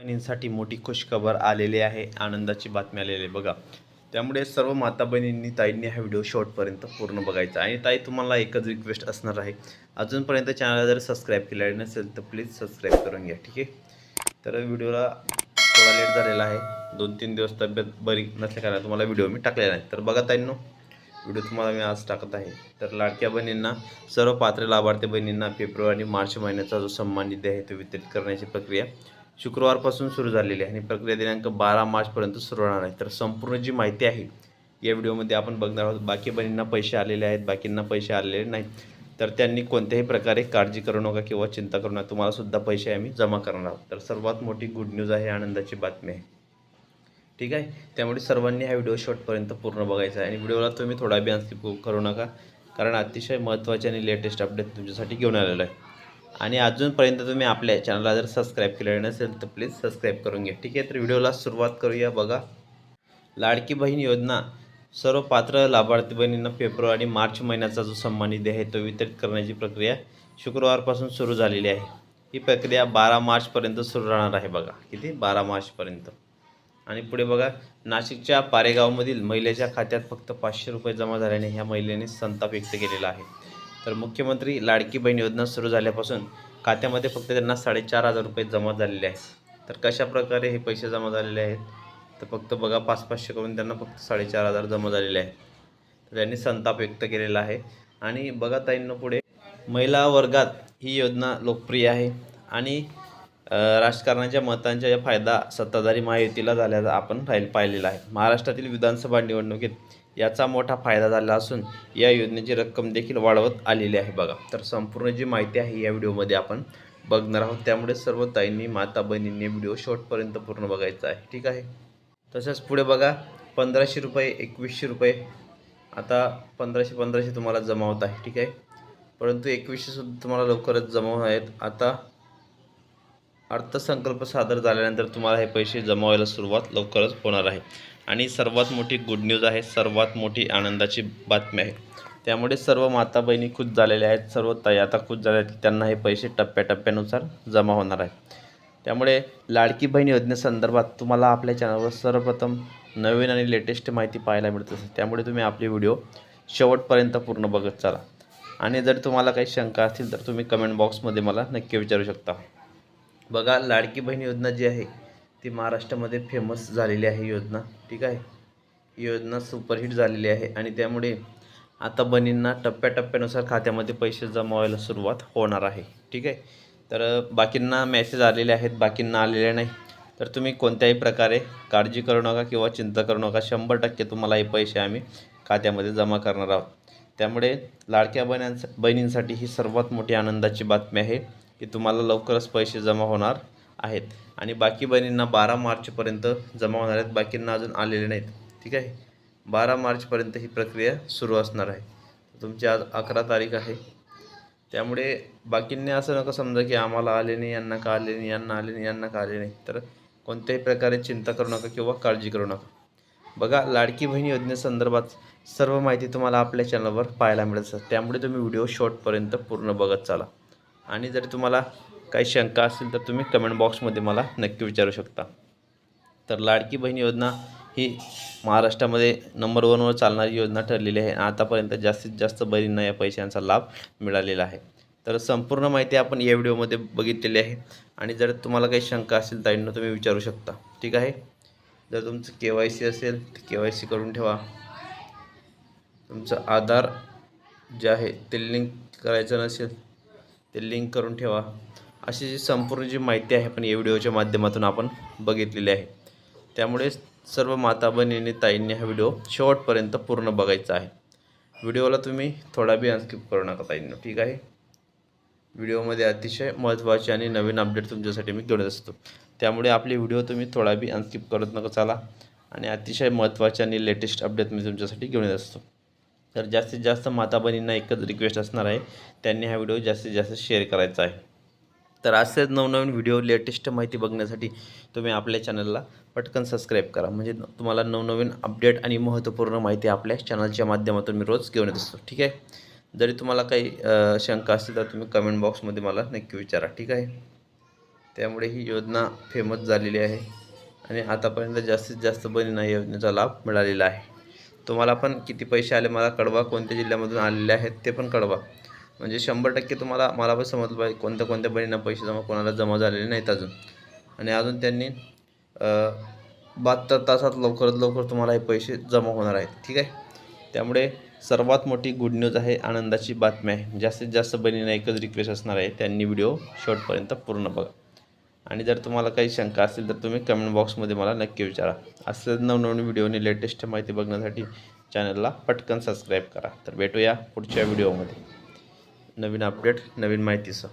बहिणींसाठी मोठी खुशखबर आलेली आहे. आनंदाची बातमी आलेली आहे. बघा त्यामुळे सर्व माता बहिणींनी ताईंनी हा व्हिडिओ शॉर्टपर्यंत पूर्ण बघायचा आणि ताई तुम्हाला एकच रिक्वेस्ट असणार आहे. अजूनपर्यंत चॅनलला जर सबस्क्राईब केलेलं नसेल तर प्लीज सबस्क्राईब करून घ्या ठीक आहे? तर व्हिडिओला थोडा लेट झालेला आहे. दोन तीन दिवस तब्येत बरी नसल्या कारण तुम्हाला व्हिडिओ मी टाकलेला नाही. तर बघा ताईंनो व्हिडिओ तुम्हाला मी आज टाकत आहे. तर लाडक्या बहिणींना सर्व पात्र लाभार्थी बहिणींना फेब्रुवारी मार्च महिन्याचा जो सन्मान निधी आहे तो वितरित करण्याची प्रक्रिया शुक्रवारपासून सुरू झालेली आहे आणि प्रक्रिया दिनांक बारा मार्चपर्यंत सुरू होणार आहे. तर संपूर्ण जी माहिती आहे या व्हिडिओमध्ये आपण बघणार आहोत. बाकी बहिणींना पैसे आलेले आहेत बाकींना पैसे आलेले नाहीत. तर त्यांनी कोणत्याही प्रकारे काळजी करू नका किंवा चिंता करू नका. तुम्हाला सुद्धा पैसे आम्ही जमा करणार आहोत. तर सर्वात मोठी गुड न्यूज आहे आनंदाची बातमी आहे. ठीक आहे? त्यामुळे सर्वांनी हा व्हिडिओ शॉर्टपर्यंत पूर्ण बघायचा आहे. आणि व्हिडिओला तुम्ही थोडा बी स्किप करू नका. कारण अतिशय महत्त्वाचे आणि लेटेस्ट अपडेट तुमच्यासाठी घेऊन आलेलं आहे. आणि अजूनपर्यंत तुम्ही आपल्या चॅनलला जर सबस्क्राईब केलेलं नसेल तर प्लीज सबस्क्राईब करून घ्या. ठीक आहे? तर व्हिडिओला सुरुवात करूया बघा. लाडकी बहीण योजना. सर्व पात्र लाभार्थी बहिणींना फेब्रुवारी मार्च महिन्याचा जो सन्मान निधी आहे तो वितरित करण्याची प्रक्रिया शुक्रवारपासून सुरू झालेली आहे. ही प्रक्रिया बारा मार्चपर्यंत सुरू राहणार आहे बघा. किती? बारा मार्चपर्यंत. आणि पुढे बघा नाशिकच्या पारेगावमधील महिलेच्या खात्यात फक्त पाचशे रुपये जमा झाल्याने ह्या महिलेने संताप व्यक्त केलेला आहे. तर मुख्यमंत्री लाडकी बहीण योजना सुरू झाल्यापासून खात्यामध्ये फक्त त्यांना साडेचार हजार रुपये जमा झालेले आहेत. तर कशा प्रकारे हे पैसे जमा झालेले आहेत? तर फक्त बघा पाच पाचशे करून त्यांना फक्त साडेचार हजार जमा झालेले आहेत. तर त्यांनी संताप व्यक्त केलेला आहे. आणि बघा ताईंना पुढे महिला वर्गात ही योजना लोकप्रिय आहे. आणि राजकारणाच्या मतांच्या या फायदा सत्ताधारी महायुतीला झाल्याचा आपण राहील पाहिलेला आहे. महाराष्ट्रातील विधानसभा निवडणुकीत याचा मोठा फायदा झाला असून या योजनेची रक्कम देखील वाढवत आलेली आहे बघा. तर संपूर्ण जी माहिती आहे या व्हिडिओमध्ये आपण बघणार आहोत. त्यामुळे सर्व ताईंनी माता बहिणींनी व्हिडिओ शॉर्टपर्यंत पूर्ण बघायचा आहे. ठीक आहे? तसंच पुढे बघा. पंधराशे रुपये एकवीसशे रुपये. आता पंधराशे पंधराशे तुम्हाला जमा होत आहे. ठीक आहे? परंतु एकवीसशेसुद्धा तुम्हाला लवकरच जमा होत आहेत. आता अर्थसंकल्प सादर झाल्यानंतर तुम्हाला हे पैसे जमा व्हायला सुरुवात लवकरच होणार आहे. आणि सर्वात मोठी गुड न्यूज आहे सर्वात मोठी आनंदाची बातमी आहे. त्यामुळे सर्व माता बहिणी खुश झालेल्या आहेत सर्व ताई आता खुश झाल्या आहेत त्यांना हे पैसे टप्प्याटप्प्यानुसार जमा होणार आहे त्यामुळे लाडकी बहीण योजनेसंदर्भात तुम्हाला आपल्या चॅनलवर सर्वप्रथम नवीन आणि लेटेस्ट माहिती पाहायला मिळत. असते त्यामुळे तुम्ही आपले व्हिडिओ शेवटपर्यंत पूर्ण बघत चाला. आणि जर तुम्हाला काही शंका असतील तर तुम्ही कमेंट बॉक्समध्ये मला नक्की विचारू शकता. बघा लाडकी बहीण योजना जी आहे ती महाराष्ट्रामध्ये फेमस झालेली आहे योजना. ठीक आहे? ही योजना सुपरहिट झालेली आहे आणि त्यामुळे आता बहिणींना टप्प्याटप्प्यानुसार खात्यामध्ये पैसे जमा व्हायला सुरुवात होणार आहे. ठीक आहे? तर बाकींना मेसेज आलेले आहेत बाकींना आलेले नाही. तर तुम्ही कोणत्याही प्रकारे काळजी करू नका किंवा चिंता करू नका. शंभर टक्के तुम्हाला हे पैसे आम्ही खात्यामध्ये जमा करणार आहोत. त्यामुळे लाडक्या बहिण्यांस बहिणींसाठी ही सर्वात मोठी आनंदाची बातमी आहे. की तुम्हाला लवकरच पैसे जमा होणार आहेत. आणि बाकी बहिणींना बारा मार्चपर्यंत जमा होणार आहेत. बाकींना अजून आलेले नाहीत. ठीक आहे? बारा मार्चपर्यंत ही प्रक्रिया सुरू असणार आहे. तुमची आज अकरा तारीख आहे. त्यामुळे बाकींनी असं नका समजा की आम्हाला आले नाही यांना का आले नाही यांना आले नाही यांना का आले नाही. तर कोणत्याही प्रकारे चिंता करू नका किंवा काळजी करू नका. बघा लाडकी बहीण योजनेसंदर्भात सर्व माहिती तुम्हाला आपल्या चॅनलवर पाहायला मिळत असतात त्यामुळे तुम्ही व्हिडिओ शॉर्टपर्यंत पूर्ण बघत चाला. आणि जर तुम्हाला काही शंका असेल तर तुम्ही कमेंट बॉक्समध्ये मला नक्की विचारू शकता. तर लाडकी बहीण योजना ही महाराष्ट्रामध्ये नंबर वनवर चालणारी योजना ठरलेली आहे. आतापर्यंत जास्तीत जास्त बहिणींना या पैशांचा लाभ मिळालेला आहे. तर संपूर्ण माहिती आपण या व्हिडिओमध्ये बघितलेली आहे. आणि जर तुम्हाला काही शंका असेल ताईंना तुम्ही विचारू शकता. ठीक आहे? जर तुमचं के वाय सी असेल तर के वाय सी करून ठेवा. तुमचं आधार जे आहे ते लिंक करायचं नसेल ते लिंक करून ठेवा. अशी जी संपूर्ण जी माहिती आहे आपण या व्हिडिओच्या माध्यमातून आपण बघितलेली आहे. त्यामुळे सर्व माता बहिणींनी ताईंनी हा व्हिडिओ शेवटपर्यंत पूर्ण बघायचा आहे. व्हिडिओला तुम्ही थोडा बी अनस्किप करू नका ताईंनो ठीक आहे? व्हिडिओमध्ये अतिशय महत्त्वाचे आणि नवीन अपडेट तुमच्यासाठी मी घेऊन असतो. त्यामुळे आपले व्हिडिओ तुम्ही थोडा बी अनस्किप करत नका चाला. आणि अतिशय महत्त्वाचे आणि लेटेस्ट अपडेट मी तुमच्यासाठी घेऊन येत असतो. तर जास्तीत जास्त माता बहिणींना एकच रिक्वेस्ट असणार आहे. त्यांनी हा व्हिडिओ जास्तीत जास्त शेअर करायचा आहे. तर असेच नवनवीन व्हिडिओ लेटेस्ट माहिती बघण्यासाठी तुम्ही आपल्या चॅनलला पटकन सबस्क्राईब करा. म्हणजे तुम्हाला नवनवीन अपडेट आणि महत्त्वपूर्ण माहिती आपल्या चॅनलच्या माध्यमातून मी रोज घेऊन येत असतो. ठीक आहे? जरी तुम्हाला काही शंका असतील तर तुम्ही कमेंट बॉक्समध्ये मला नक्की विचारा. ठीक आहे? त्यामुळे ही योजना फेमस झालेली आहे. आणि आतापर्यंत जास्तीत जास्त बहिणींना योजनेचा लाभ मिळालेला आहे. तुम्हाला पण किती पैसे आले मला कळवा कोणत्या जिल्ह्यामधून आलेले आहेत ते पण कळवा. म्हणजे शंभर टक्के तुम्हाला मला पण समजलं पाहिजे कोणत्या कोणत्या बहिणींना पैसे जमा कोणाला जमा झालेले नाहीत अजून. आणि अजून त्यांनी बहात्तर तासात लवकरात लवकर तुम्हाला हे पैसे जमा होणार आहेत ठीक आहे? त्यामुळे सर्वात मोठी गुड न्यूज आहे आनंदाची बातमी आहे. जास्तीत जास्त बहिणींना एकच रिक्वेस्ट असणार आहे त्यांनी व्हिडिओ शेवटपर्यंत पूर्ण बघा. आणि जर तुम्हाला काही शंका असेल तर तुम्ही कमेंट बॉक्समध्ये मला नक्की विचारा. असं नवनवीन व्हिडिओने लेटेस्ट माहिती बघण्यासाठी चॅनलला पटकन सबस्क्राईब करा. तर भेटूया पुढच्या व्हिडिओमध्ये नवीन अपडेट नवीन माहितीसह.